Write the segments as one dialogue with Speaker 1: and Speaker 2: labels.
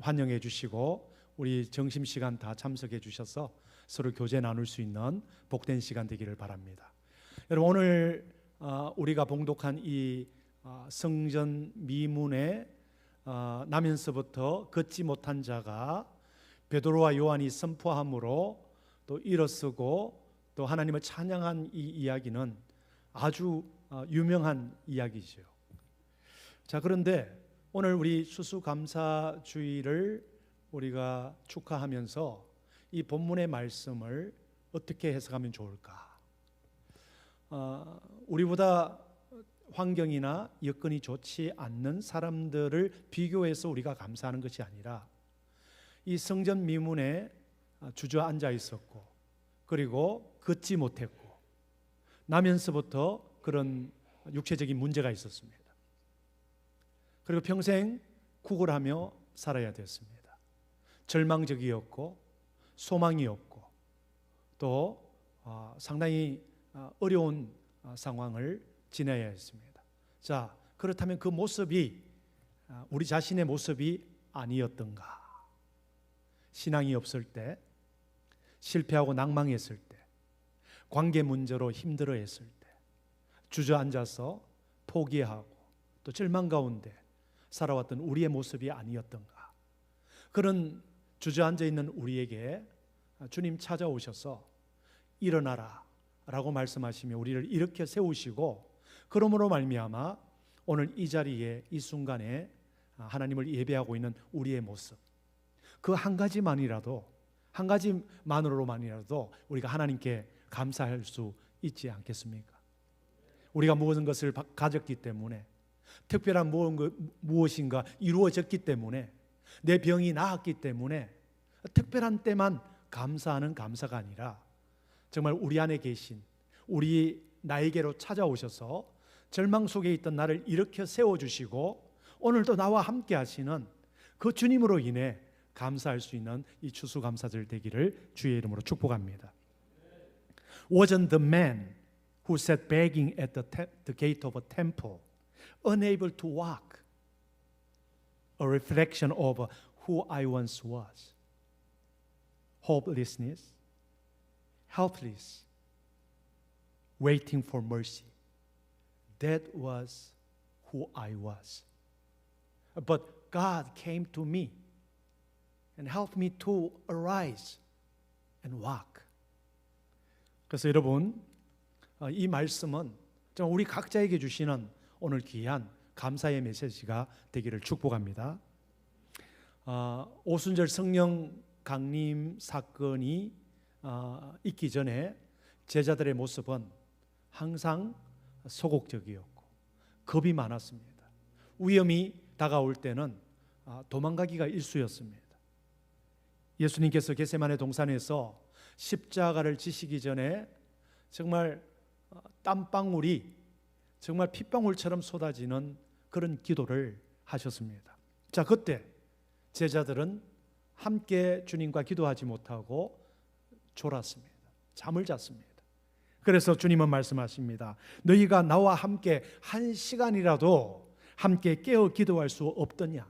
Speaker 1: 환영해 주시고 우리 점심 시간 다 참석해 주셔서 서로 교제 나눌 수 있는 복된 시간 되기를 바랍니다. 여러분 오늘 어, 우리가 봉독한 이 어, 성전 미문에 어, 나면서부터 걷지 못한 자가 베드로와 요한이 선포함으로 또 일어서고 또 하나님을 찬양한 이 이야기는 아주 어, 유명한 이야기죠. 자 그런데 오늘 우리 수수감사주의를 우리가 축하하면서 이 본문의 말씀을 어떻게 해석하면 좋을까? 어, 우리보다 환경이나 여건이 좋지 않는 사람들을 비교해서 우리가 감사하는 것이 아니라 이 성전 미문에 주저앉아 있었고 그리고 걷지 못했고 나면서부터 그런 육체적인 문제가 있었습니다. 그리고 평생 구걸하며 살아야 됐습니다. 절망적이었고 소망이 없고 또 어, 상당히 어, 어려운 어, 상황을 지내야 했습니다. 자 그렇다면 그 모습이 어, 우리 자신의 모습이 아니었던가? 신앙이 없을 때, 실패하고 낭망했을 때, 관계 문제로 힘들어했을 때, 주저앉아서 포기하고 또 절망 가운데 살아왔던 우리의 모습이 아니었던가? 그런 주저앉아 있는 우리에게 주님 찾아오셔서 일어나라 라고 말씀하시며 우리를 일으켜 세우시고 그러므로 말미암아 오늘 이 자리에 이 순간에 하나님을 예배하고 있는 우리의 모습 그 한 가지만이라도 한 가지만으로만이라도 우리가 하나님께 감사할 수 있지 않겠습니까? 우리가 모든 것을 가졌기 때문에 특별한 무엇인가 이루어졌기 때문에 내 병이 나았기 때문에 특별한 때만 감사하는 감사가 아니라 정말 우리 안에 계신 우리 나에게로 찾아오셔서 절망 속에 있던 나를 일으켜 세워 주시고 오늘도 나와 함께 하시는 그 주님으로 인해 감사할 수 있는 이 추수감사절 되기를 주의 이름으로 축복합니다. Wasn't the man who sat begging at the, the gate of a temple unable to walk a reflection of who I once was? Hopelessness, helpless, waiting for mercy. That was who I was. But God came to me and helped me to arise and walk. 그래서 여러분, 어, 이 말씀은 정말 우리 각자에게 주시는 오늘 귀한 감사의 메시지가 되기를 축복합니다. 어, 오순절 성령 강림 사건이 어, 있기 전에 제자들의 모습은 항상 소극적이었고 겁이 많았습니다. 위험이 다가올 때는 아, 도망가기가 일수였습니다. 예수님께서 게세마네 동산에서 십자가를 지시기 전에 정말 어, 땀방울이 정말 핏방울처럼 쏟아지는 그런 기도를 하셨습니다. 자, 그때 제자들은 함께 주님과 기도하지 못하고 졸았습니다. 잠을 잤습니다. 그래서 주님은 말씀하십니다. 너희가 나와 함께 한 시간이라도 함께 깨어 기도할 수 없더냐?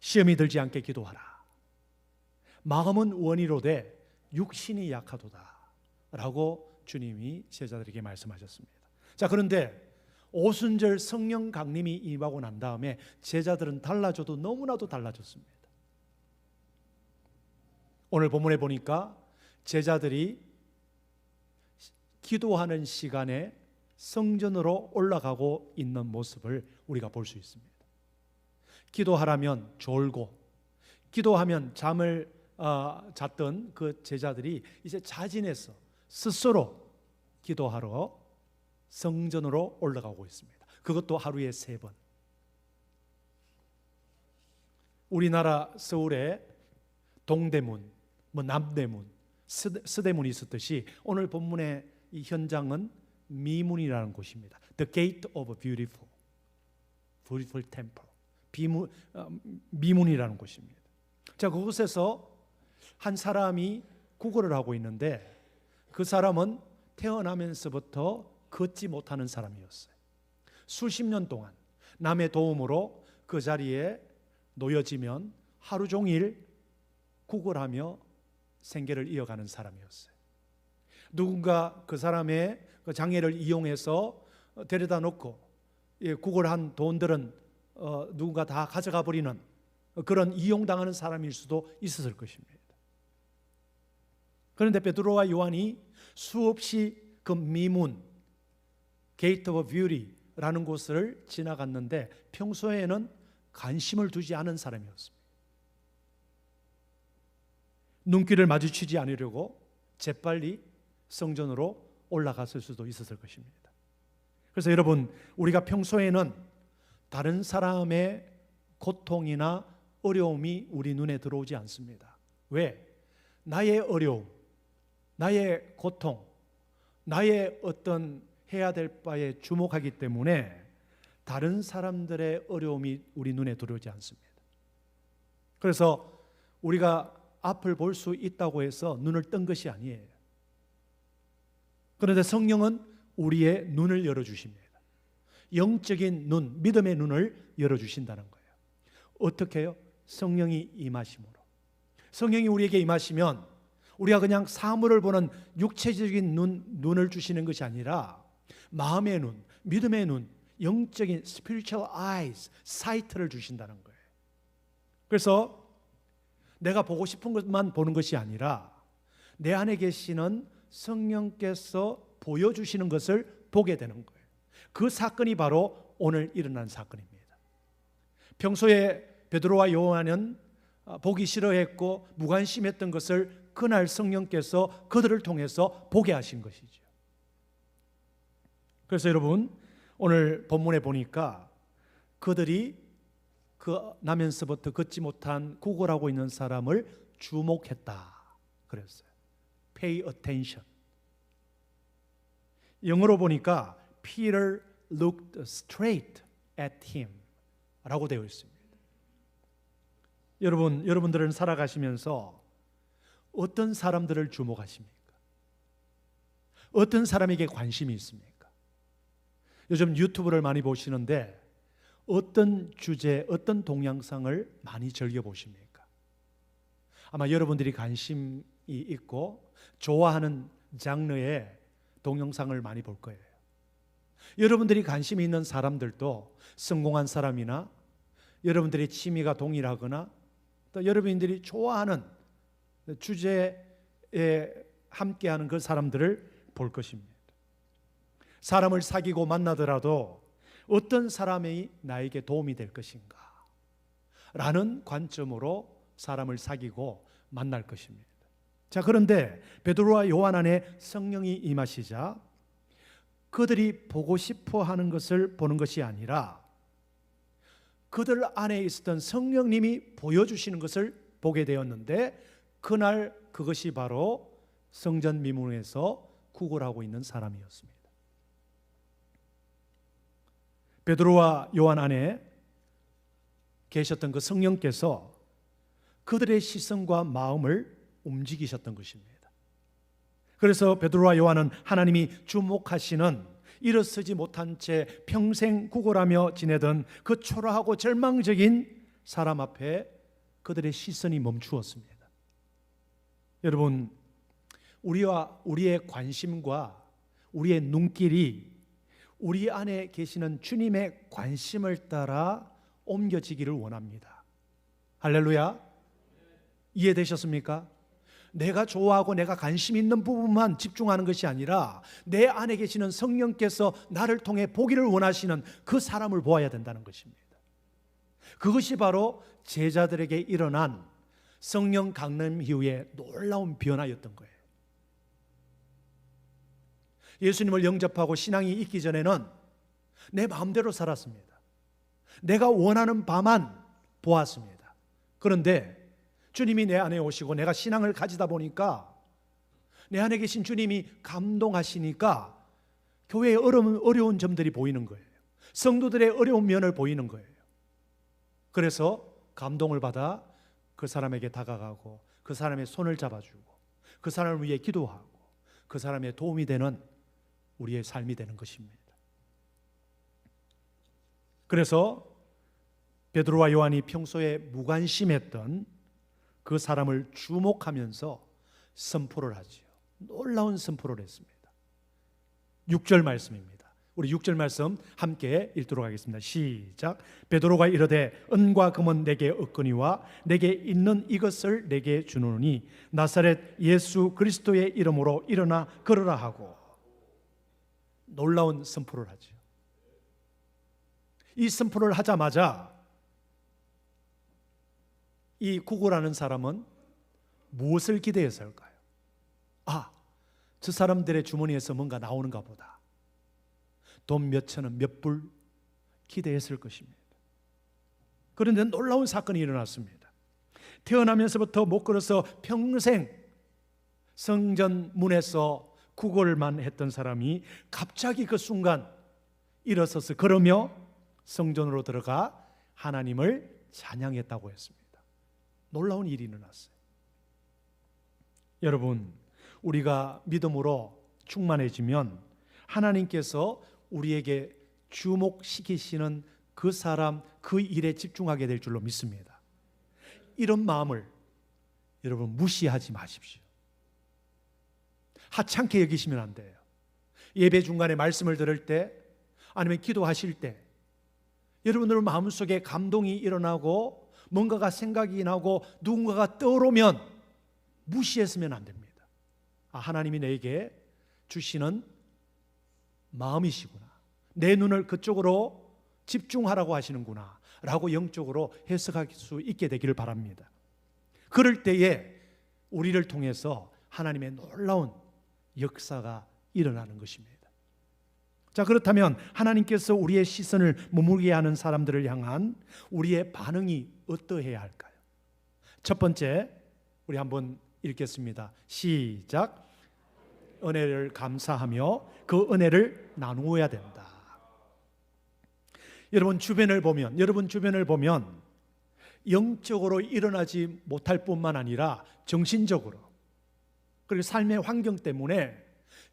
Speaker 1: 시험이 들지 않게 기도하라. 마음은 원이로되 육신이 약하도다. 라고 주님이 제자들에게 말씀하셨습니다. 자, 그런데 오순절 성령 강림이 임하고 난 다음에 제자들은 달라져도 너무나도 달라졌습니다. 오늘 본문에 보니까 제자들이 기도하는 시간에 성전으로 올라가고 있는 모습을 우리가 볼 수 있습니다. 기도하라면 졸고 기도하면 잠을 어, 잤던 그 제자들이 이제 자진해서 스스로 기도하러 성전으로 올라가고 있습니다. 그것도 하루에 세 번. 우리나라 서울에 동대문, 뭐 남대문, 서대문이 있었듯이 오늘 본문의 이 현장은 미문이라는 곳입니다. The Gate of Beautiful, Beautiful Temple. 비문, 어, 미문이라는 곳입니다. 자, 그곳에서 한 사람이 구걸을 하고 있는데 그 사람은 태어나면서부터 걷지 못하는 사람이었어요. 수십 년 동안 남의 도움으로 그 자리에 놓여지면 하루 종일 구걸하며 생계를 이어가는 사람이었어요. 누군가 그 사람의 그 장애를 이용해서 데려다 놓고 예, 구걸한 돈들은 어, 누군가 다 가져가 버리는 그런 이용당하는 사람일 수도 있었을 것입니다. 그런데 베드로와 요한이 수없이 그 미문 게이트 오브 뷰티라는 곳을 지나갔는데 평소에는 관심을 두지 않은 사람이었습니다. 눈길을 마주치지 않으려고 재빨리 성전으로 올라갔을 수도 있었을 것입니다. 그래서 여러분, 우리가 평소에는 다른 사람의 고통이나 어려움이 우리 눈에 들어오지 않습니다. 왜? 나의 어려움, 나의 고통, 나의 어떤 해야 될 바에 주목하기 때문에 다른 사람들의 어려움이 우리 눈에 들어오지 않습니다. 그래서 우리가 앞을 볼 수 있다고 해서 눈을 뜬 것이 아니에요. 그런데 성령은 우리의 눈을 열어 주십니다. 영적인 눈, 믿음의 눈을 열어 주신다는 거예요. 어떻게 요? 성령이 임하심으로. 성령이 우리에게 임하시면 우리가 그냥 사물을 보는 육체적인 눈, 눈을 주시는 것이 아니라 마음의 눈, 믿음의 눈, 영적인 spiritual eyes, 사이트를 주신다는 거예요. 그래서 내가 보고 싶은 것만 보는 것이 아니라 내 안에 계시는 성령께서 보여주시는 것을 보게 되는 거예요. 그 사건이 바로 오늘 일어난 사건입니다. 평소에 베드로와 요한은 보기 싫어했고 무관심했던 것을 그날 성령께서 그들을 통해서 보게 하신 것이죠. 그래서 여러분 오늘 본문에 보니까 그들이 그 나면서부터 걷지 못한 구걸하고 있는 사람을 주목했다 그랬어요. Pay attention. 영어로 보니까 Peter looked straight at him 라고 되어 있습니다. 여러분, 여러분들은 살아가시면서 어떤 사람들을 주목하십니까? 어떤 사람에게 관심이 있습니까? 요즘 유튜브를 많이 보시는데 어떤 주제, 어떤 동영상을 많이 즐겨 보십니까? 아마 여러분들이 관심이 있고 좋아하는 장르의 동영상을 많이 볼 거예요. 여러분들이 관심이 있는 사람들도 성공한 사람이나 여러분들의 취미가 동일하거나 또 여러분들이 좋아하는 주제에 함께하는 그 사람들을 볼 것입니다. 사람을 사귀고 만나더라도 어떤 사람이 나에게 도움이 될 것인가? 라는 관점으로 사람을 사귀고 만날 것입니다. 자, 그런데 베드로와 요한 안에 성령이 임하시자 그들이 보고 싶어 하는 것을 보는 것이 아니라 그들 안에 있었던 성령님이 보여주시는 것을 보게 되었는데 그날 그것이 바로 성전 미문에서 구걸하고 있는 사람이었습니다. 베드로와 요한 안에 계셨던 그 성령께서 그들의 시선과 마음을 움직이셨던 것입니다. 그래서 베드로와 요한은 하나님이 주목하시는 일어서지 못한 채 평생 구걸하며 지내던 그 초라하고 절망적인 사람 앞에 그들의 시선이 멈추었습니다. 여러분, 우리와 우리의 관심과 우리의 눈길이 우리 안에 계시는 주님의 관심을 따라 옮겨지기를 원합니다. 할렐루야. 이해되셨습니까? 내가 좋아하고 내가 관심 있는 부분만 집중하는 것이 아니라 내 안에 계시는 성령께서 나를 통해 보기를 원하시는 그 사람을 보아야 된다는 것입니다. 그것이 바로 제자들에게 일어난 성령 강림 이후에 놀라운 변화였던 거예요. 예수님을 영접하고 신앙이 있기 전에는 내 마음대로 살았습니다. 내가 원하는 바만 보았습니다. 그런데 주님이 내 안에 오시고 내가 신앙을 가지다 보니까 내 안에 계신 주님이 감동하시니까 교회의 어려운, 어려운 점들이 보이는 거예요. 성도들의 어려운 면을 보이는 거예요. 그래서 감동을 받아 그 사람에게 다가가고 그 사람의 손을 잡아주고 그 사람을 위해 기도하고 그 사람의 도움이 되는 우리의 삶이 되는 것입니다. 그래서 베드로와 요한이 평소에 무관심했던 그 사람을 주목하면서 선포를 하지요. 놀라운 선포를 했습니다. 6절 말씀입니다. 우리 6절 말씀 함께 읽도록 하겠습니다. 시작. 베드로가 이르되 은과 금은 내게 없거니와 내게 있는 이것을 내게 주노니 나사렛 예수 그리스도의 이름으로 일어나 걸으라 하고 놀라운 선포를 하죠. 이 선포를 하자마자 이 구구라는 사람은 무엇을 기대했을까요? 아, 저 사람들의 주머니에서 뭔가 나오는가 보다. 돈 몇천 원, 몇 불 기대했을 것입니다. 그런데 놀라운 사건이 일어났습니다. 태어나면서부터 못 걸어서 평생 성전 문에서 구걸만 했던 사람이 갑자기 그 순간 일어서서 걸으며 성전으로 들어가 하나님을 찬양했다고 했습니다. 놀라운 일이 일어났어요. 여러분, 우리가 믿음으로 충만해지면 하나님께서 우리에게 주목시키시는 그 사람, 그 일에 집중하게 될 줄로 믿습니다. 이런 마음을 여러분 무시하지 마십시오. 하찮게 여기시면 안 돼요. 예배 중간에 말씀을 들을 때 아니면 기도하실 때 여러분들 마음속에 감동이 일어나고 뭔가가 생각이 나고 누군가가 떠오르면 무시했으면 안 됩니다. 아, 하나님이 내게 주시는 마음이시구나. 내 눈을 그쪽으로 집중하라고 하시는구나. 라고 영적으로 해석할 수 있게 되기를 바랍니다. 그럴 때에 우리를 통해서 하나님의 놀라운 역사가 일어나는 것입니다. 자, 그렇다면 하나님께서 우리의 시선을 머물게 하는 사람들을 향한 우리의 반응이 어떠해야 할까요? 첫 번째, 우리 한번 읽겠습니다. 시작. 은혜를 감사하며 그 은혜를 나누어야 된다. 여러분 주변을 보면 여러분 주변을 보면 영적으로 일어나지 못할 뿐만 아니라 정신적으로 그리고 삶의 환경 때문에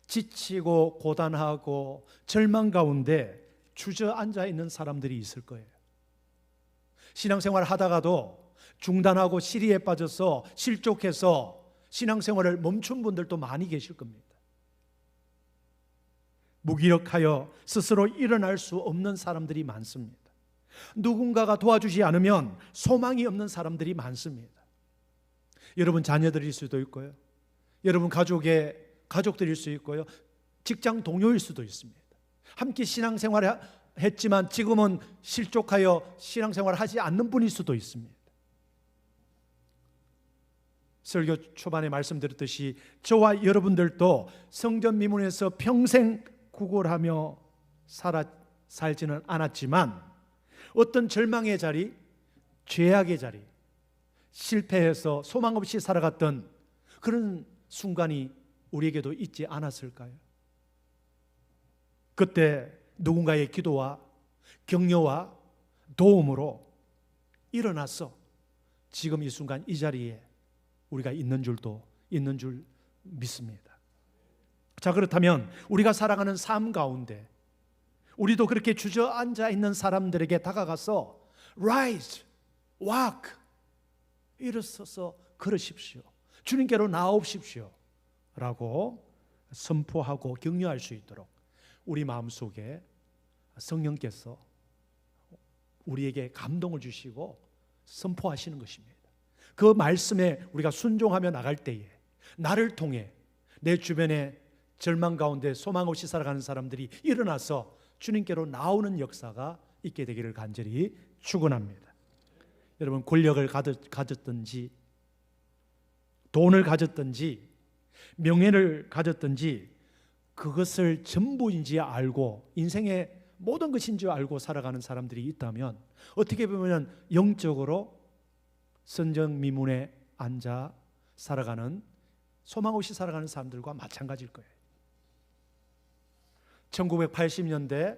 Speaker 1: 지치고 고단하고 절망 가운데 주저앉아 있는 사람들이 있을 거예요. 신앙생활 하다가도 중단하고 시리에 빠져서 실족해서 신앙생활을 멈춘 분들도 많이 계실 겁니다. 무기력하여 스스로 일어날 수 없는 사람들이 많습니다. 누군가가 도와주지 않으면 소망이 없는 사람들이 많습니다. 여러분 자녀들일 수도 있고요. 여러분 가족의 가족들일 수 있고요. 직장 동료일 수도 있습니다. 함께 신앙생활을 했지만 지금은 실족하여 신앙생활을 하지 않는 분일 수도 있습니다. 설교 초반에 말씀드렸듯이 저와 여러분들도 성전 미문에서 평생 구걸하며 살아 살지는 않았지만 어떤 절망의 자리, 죄악의 자리, 실패해서 소망 없이 살아갔던 그런 순간이 우리에게도 있지 않았을까요? 그때 누군가의 기도와 격려와 도움으로 일어나서 지금 이 순간 이 자리에 우리가 있는 줄도 있는 줄 믿습니다. 자, 그렇다면 우리가 살아가는 삶 가운데 우리도 그렇게 주저앉아 있는 사람들에게 다가가서 rise, walk 일어서서 걸으십시오. 주님께로 나오십시오. 라고 선포하고 격려할 수 있도록 우리 마음속에 성령께서 우리에게 감동을 주시고 선포하시는 것입니다. 그 말씀에 우리가 순종하며 나갈 때에 나를 통해 내 주변에 절망 가운데 소망 없이 살아가는 사람들이 일어나서 주님께로 나오는 역사가 있게 되기를 간절히 축원합니다. 여러분 권력을 가졌든지 돈을 가졌든지 명예를 가졌든지 그것을 전부인지 알고 인생의 모든 것인 줄 알고 살아가는 사람들이 있다면 어떻게 보면 영적으로 선정 미문에 앉아 살아가는 소망 없이 살아가는 사람들과 마찬가지일 거예요. 1980년대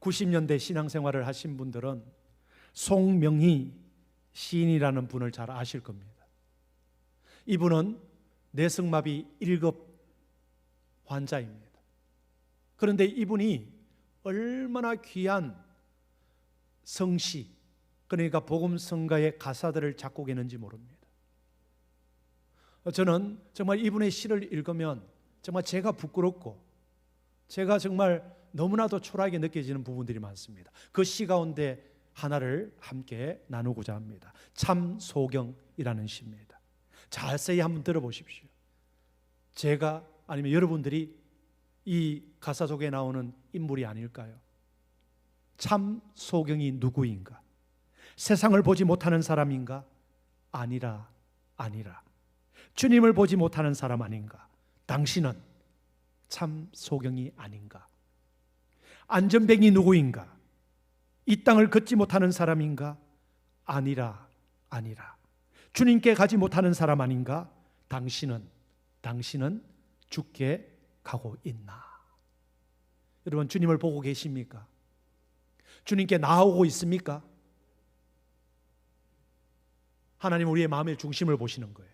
Speaker 1: 90년대 신앙생활을 하신 분들은 송명희 시인이라는 분을 잘 아실 겁니다. 이분은 뇌성마비 1급 환자입니다. 그런데 이분이 얼마나 귀한 성시, 그러니까 복음 성가의 가사들을 작곡했는지 모릅니다. 저는 정말 이분의 시를 읽으면 정말 제가 부끄럽고 제가 정말 너무나도 초라하게 느껴지는 부분들이 많습니다. 그 시 가운데 하나를 함께 나누고자 합니다. 참 소경이라는 시입니다. 자세히 한번 들어보십시오. 제가 아니면 여러분들이 이 가사 속에 나오는 인물이 아닐까요? 참 소경이 누구인가? 세상을 보지 못하는 사람인가? 아니라, 아니라. 주님을 보지 못하는 사람 아닌가? 당신은 참 소경이 아닌가? 안전뱅이 누구인가? 이 땅을 걷지 못하는 사람인가? 아니라, 아니라. 주님께 가지 못하는 사람 아닌가? 당신은, 당신은 죽게 가고 있나? 여러분, 주님을 보고 계십니까? 주님께 나오고 있습니까? 하나님 우리의 마음의 중심을 보시는 거예요.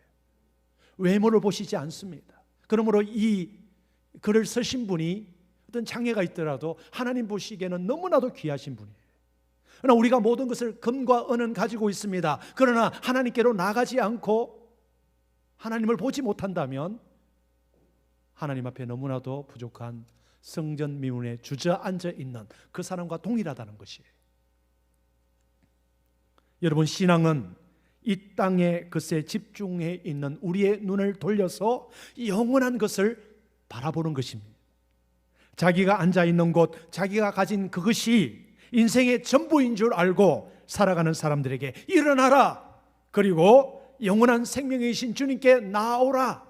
Speaker 1: 외모를 보시지 않습니다. 그러므로 이 글을 쓰신 분이 어떤 장애가 있더라도 하나님 보시기에는 너무나도 귀하신 분이에요. 그러나 우리가 모든 것을 금과 은은 가지고 있습니다. 그러나 하나님께로 나가지 않고 하나님을 보지 못한다면 하나님 앞에 너무나도 부족한 성전 미문에 주저앉아 있는 그 사람과 동일하다는 것이에요. 여러분 신앙은 이 땅의 것에 집중해 있는 우리의 눈을 돌려서 영원한 것을 바라보는 것입니다. 자기가 앉아 있는 곳, 자기가 가진 그것이 인생의 전부인 줄 알고 살아가는 사람들에게 일어나라. 그리고 영원한 생명이신 주님께 나오라.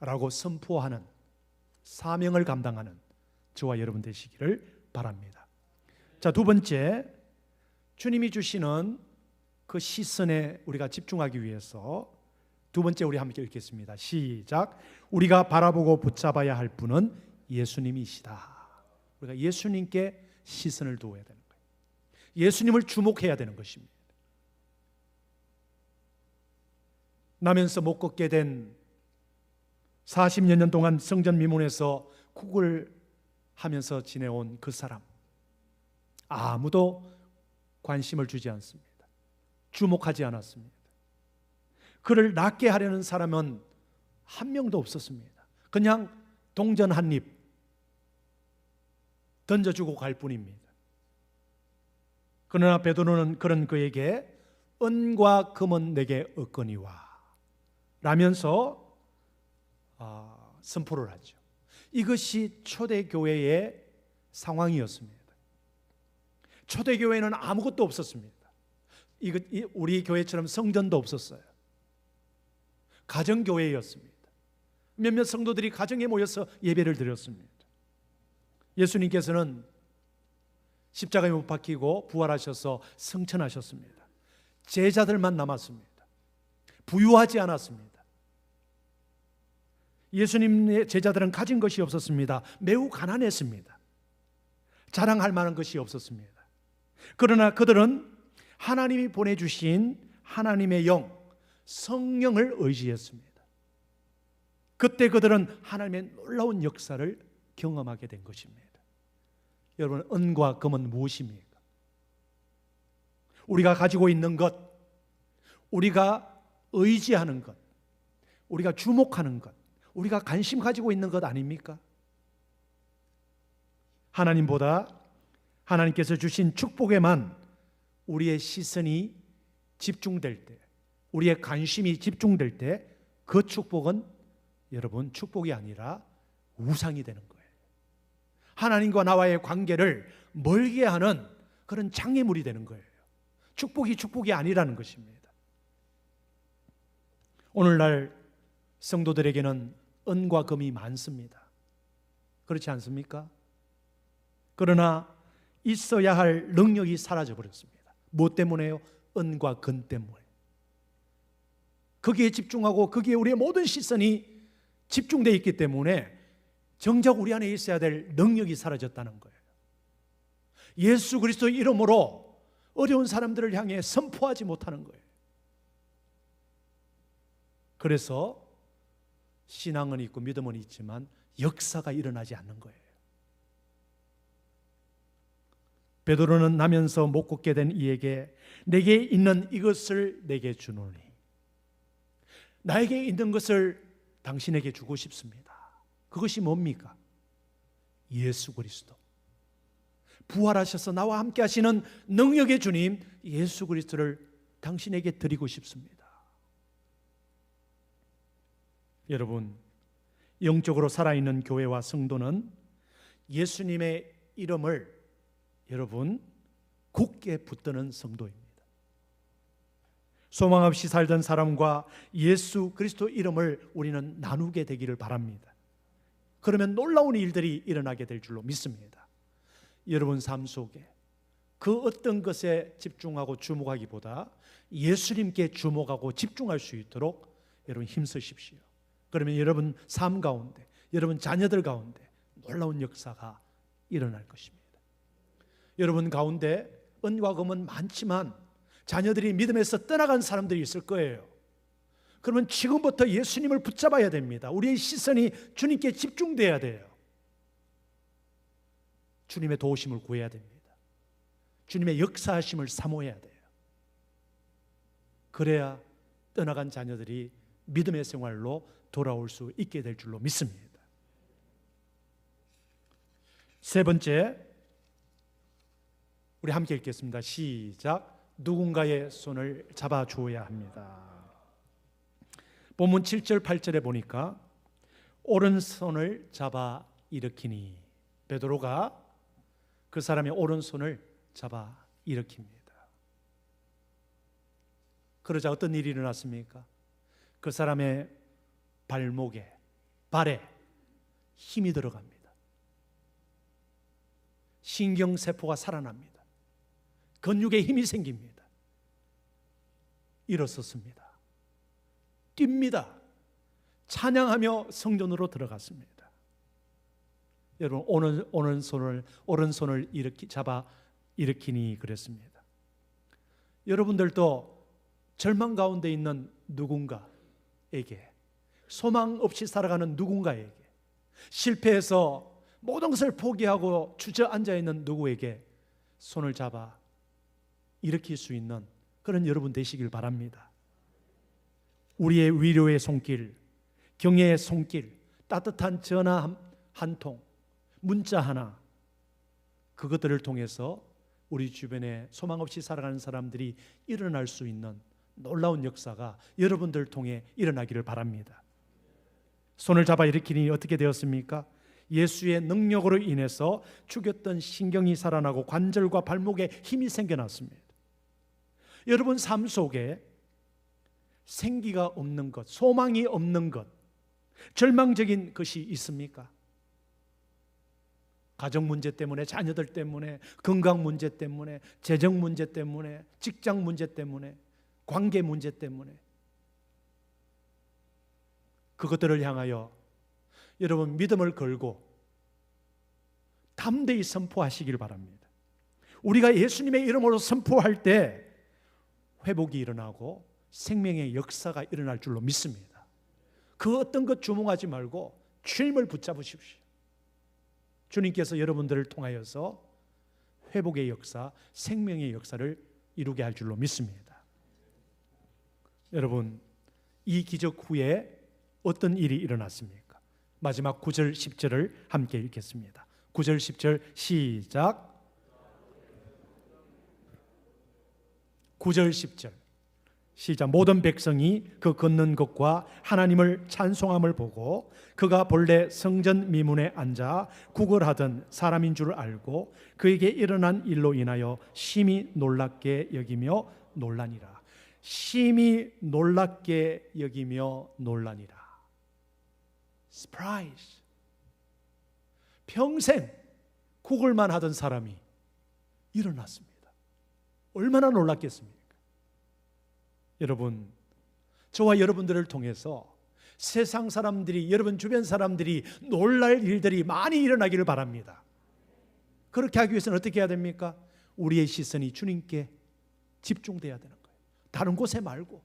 Speaker 1: 라고 선포하는 사명을 감당하는 저와 여러분 되시기를 바랍니다. 자, 두 번째. 주님이 주시는 그 시선에 우리가 집중하기 위해서 두 번째 우리 함께 읽겠습니다. 시작. 우리가 바라보고 붙잡아야 할 분은 예수님이시다. 우리가 예수님께 시선을 두어야 되는 거예요. 예수님을 주목해야 되는 것입니다. 나면서 못 걷게 된 40여 년 동안 성전 미문에서 국을 하면서 지내온 그 사람 아무도 관심을 주지 않습니다. 주목하지 않았습니다. 그를 낫게 하려는 사람은 한 명도 없었습니다. 그냥 동전 한 입 던져주고 갈 뿐입니다. 그러나 베드로는 그런 그에게 은과 금은 내게 얻거니와 라면서 아, 선포를 하죠. 이것이 초대교회의 상황이었습니다. 초대교회는 아무것도 없었습니다. 이거 우리 교회처럼 성전도 없었어요. 가정 교회였습니다. 몇몇 성도들이 가정에 모여서 예배를 드렸습니다. 예수님께서는 십자가에 못 박히고 부활하셔서 승천하셨습니다. 제자들만 남았습니다. 부유하지 않았습니다. 예수님의 제자들은 가진 것이 없었습니다. 매우 가난했습니다. 자랑할 만한 것이 없었습니다. 그러나 그들은 하나님이 보내주신 하나님의 영, 성령을 의지했습니다. 그때 그들은 하나님의 놀라운 역사를 경험하게 된 것입니다. 여러분, 은과 금은 무엇입니까? 우리가 가지고 있는 것, 우리가 의지하는 것, 우리가 주목하는 것, 우리가 관심 가지고 있는 것 아닙니까? 하나님보다 하나님께서 주신 축복에만 우리의 시선이 집중될 때, 우리의 관심이 집중될 때 그 축복은 여러분 축복이 아니라 우상이 되는 거예요. 하나님과 나와의 관계를 멀게 하는 그런 장애물이 되는 거예요. 축복이 축복이 아니라는 것입니다. 오늘날 성도들에게는 은과 금이 많습니다. 그렇지 않습니까? 그러나 있어야 할 능력이 사라져 버렸습니다. 무엇 때문에요? 은과 근 때문에. 거기에 집중하고 거기에 우리의 모든 시선이 집중되어 있기 때문에 정작 우리 안에 있어야 될 능력이 사라졌다는 거예요. 예수 그리스도 이름으로 어려운 사람들을 향해 선포하지 못하는 거예요. 그래서 신앙은 있고 믿음은 있지만 역사가 일어나지 않는 거예요. 베드로는 나면서 못 걷게 된 이에게 내게 있는 이것을 내게 주노니 나에게 있는 것을 당신에게 주고 싶습니다. 그것이 뭡니까? 예수 그리스도. 부활하셔서 나와 함께 하시는 능력의 주님 예수 그리스도를 당신에게 드리고 싶습니다. 여러분, 영적으로 살아있는 교회와 성도는 예수님의 이름을 여러분 굳게 붙드는 성도입니다. 소망 없이 살던 사람과 예수 그리스도 이름을 우리는 나누게 되기를 바랍니다. 그러면 놀라운 일들이 일어나게 될 줄로 믿습니다. 여러분 삶 속에 그 어떤 것에 집중하고 주목하기보다 예수님께 주목하고 집중할 수 있도록 여러분 힘쓰십시오. 그러면 여러분 삶 가운데, 여러분 자녀들 가운데 놀라운 역사가 일어날 것입니다. 여러분 가운데 은과 금은 많지만 자녀들이 믿음에서 떠나간 사람들이 있을 거예요. 그러면 지금부터 예수님을 붙잡아야 됩니다. 우리의 시선이 주님께 집중돼야 돼요. 주님의 도우심을 구해야 됩니다. 주님의 역사하심을 사모해야 돼요. 그래야 떠나간 자녀들이 믿음의 생활로 돌아올 수 있게 될 줄로 믿습니다. 세 번째, 우리 함께 읽겠습니다. 시작. 누군가의 손을 잡아 주어야 합니다. 본문 7절 8절에 보니까 오른손을 잡아 일으키니 베드로가 그 사람의 오른손을 잡아 일으킵니다. 그러자 어떤 일이 일어났습니까? 그 사람의 발목에 발에 힘이 들어갑니다. 신경 세포가 살아납니다. 근육에 힘이 생깁니다. 일어섰습니다. 뜁니다. 찬양하며 성전으로 들어갔습니다. 여러분 오른 오른손을 오른손을 일으키 잡아 일으키니 그랬습니다. 여러분들도 절망 가운데 있는 누군가에게 소망 없이 살아가는 누군가에게 실패해서 모든 것을 포기하고 주저앉아 있는 누구에게 손을 잡아 일으킬 수 있는 그런 여러분 되시길 바랍니다. 우리의 위로의 손길, 경애의 손길, 따뜻한 전화 한 통, 문자 하나, 그것들을 통해서 우리 주변에 소망 없이 살아가는 사람들이 일어날 수 있는 놀라운 역사가 여러분들 통해 일어나기를 바랍니다. 손을 잡아 일으키니 어떻게 되었습니까? 예수의 능력으로 인해서 죽였던 신경이 살아나고 관절과 발목에 힘이 생겨났습니다. 여러분 삶 속에 생기가 없는 것, 소망이 없는 것, 절망적인 것이 있습니까? 가정 문제 때문에, 자녀들 때문에, 건강 문제 때문에, 재정 문제 때문에, 직장 문제 때문에, 관계 문제 때문에 그것들을 향하여 여러분 믿음을 걸고 담대히 선포하시길 바랍니다. 우리가 예수님의 이름으로 선포할 때 회복이 일어나고 생명의 역사가 일어날 줄로 믿습니다. 그 어떤 것 주목하지 말고 주님을 붙잡으십시오. 주님께서 여러분들을 통하여서 회복의 역사, 생명의 역사를 이루게 할 줄로 믿습니다. 여러분, 이 기적 후에 어떤 일이 일어났습니까? 마지막 9절 10절을 함께 읽겠습니다. 9절 10절 시작. 9절 10절. 시작. 모든 백성이 그 걷는 것과 하나님을 찬송함을 보고 그가 본래 성전 미문에 앉아 구걸하던 사람인 줄 알고 그에게 일어난 일로 인하여 심히 놀랍게 여기며 놀라니라. 심히 놀랍게 여기며 놀라니라. 스프라이즈 평생 구걸만 하던 사람이 일어났습니다. 얼마나 놀랐겠습니까? 여러분, 저와 여러분들을 통해서 세상 사람들이, 여러분 주변 사람들이 놀랄 일들이 많이 일어나기를 바랍니다. 그렇게 하기 위해서는 어떻게 해야 됩니까? 우리의 시선이 주님께 집중돼야 되는 거예요. 다른 곳에 말고.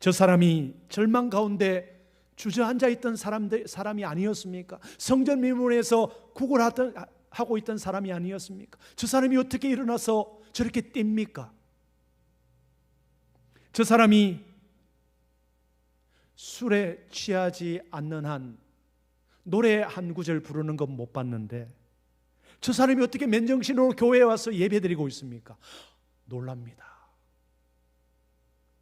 Speaker 1: 저 사람이 절망 가운데 주저앉아 있던 사람들 사람이 아니었습니까? 성전 미문에서 구걸하던 하고 있던 사람이 아니었습니까? 저 사람이 어떻게 일어나서 저렇게 뜁니까? 저 사람이 술에 취하지 않는 한 노래 한 구절 부르는 건 못 봤는데 저 사람이 어떻게 맨정신으로 교회에 와서 예배드리고 있습니까? 놀랍니다.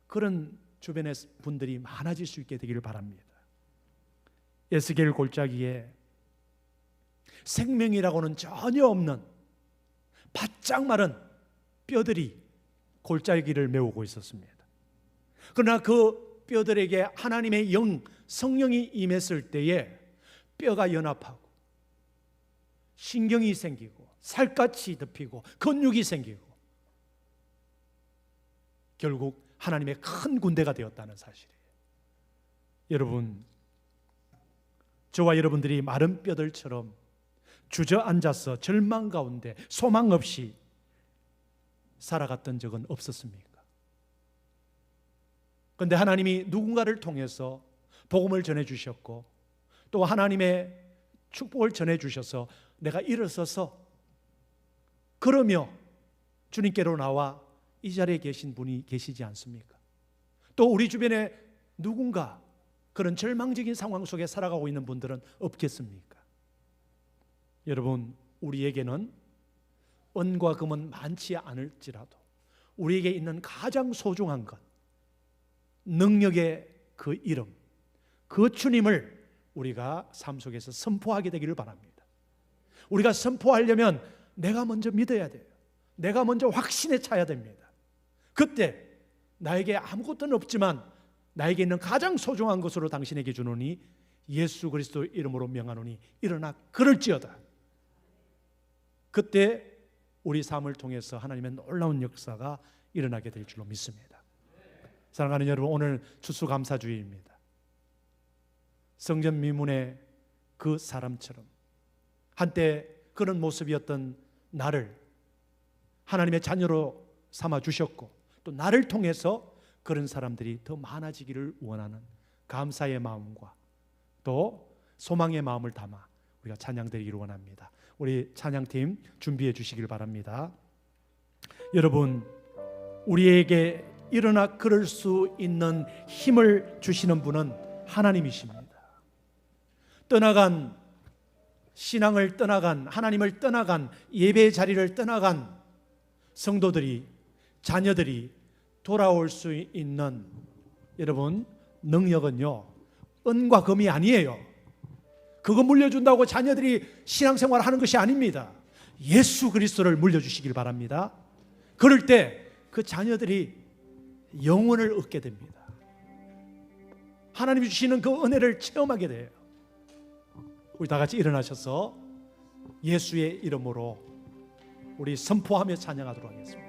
Speaker 1: 그런 주변의 분들이 많아질 수 있게 되기를 바랍니다. 에스겔 골짜기에 생명이라고는 전혀 없는 바짝 마른 뼈들이 골짜기를 메우고 있었습니다. 그러나 그 뼈들에게 하나님의 영, 성령이 임했을 때에 뼈가 연합하고 신경이 생기고 살갗이 덮이고 근육이 생기고 결국 하나님의 큰 군대가 되었다는 사실이에요. 여러분, 저와 여러분들이 마른 뼈들처럼 주저앉아서 절망 가운데 소망 없이 살아갔던 적은 없었습니까? 그런데 하나님이 누군가를 통해서 복음을 전해 주셨고 또 하나님의 축복을 전해 주셔서 내가 일어서서 그러며 주님께로 나와 이 자리에 계신 분이 계시지 않습니까? 또 우리 주변에 누군가 그런 절망적인 상황 속에 살아가고 있는 분들은 없겠습니까? 여러분, 우리에게는 은과 금은 많지 않을지라도 우리에게 있는 가장 소중한 것, 능력의 그 이름, 그 주님을 우리가 삶 속에서 선포하게 되기를 바랍니다. 우리가 선포하려면 내가 먼저 믿어야 돼요. 내가 먼저 확신에 차야 됩니다. 그때 나에게 아무것도 없지만 나에게 있는 가장 소중한 것으로 당신에게 주노니 예수 그리스도 이름으로 명하노니 일어나 그럴지어다. 그때 우리 삶을 통해서 하나님의 놀라운 역사가 일어나게 될 줄로 믿습니다. 사랑하는 여러분, 오늘 추수감사주의입니다. 성전 미문의 그 사람처럼 한때 그런 모습이었던 나를 하나님의 자녀로 삼아 주셨고 또 나를 통해서 그런 사람들이 더 많아지기를 원하는 감사의 마음과 또 소망의 마음을 담아 우리가 찬양드리기를 원합니다. 우리 찬양팀 준비해 주시길 바랍니다. 여러분, 우리에게 일어나 그럴 수 있는 힘을 주시는 분은 하나님이십니다. 떠나간 신앙을 떠나간 하나님을 떠나간 예배 자리를 떠나간 성도들이 자녀들이 돌아올 수 있는 여러분 능력은요 은과 금이 아니에요. 그거 물려준다고 자녀들이 신앙생활 하는 것이 아닙니다. 예수 그리스도를 물려주시길 바랍니다. 그럴 때 그 자녀들이 영혼을 얻게 됩니다. 하나님이 주시는 그 은혜를 체험하게 돼요. 우리 다 같이 일어나셔서 예수의 이름으로 우리 선포하며 찬양하도록 하겠습니다.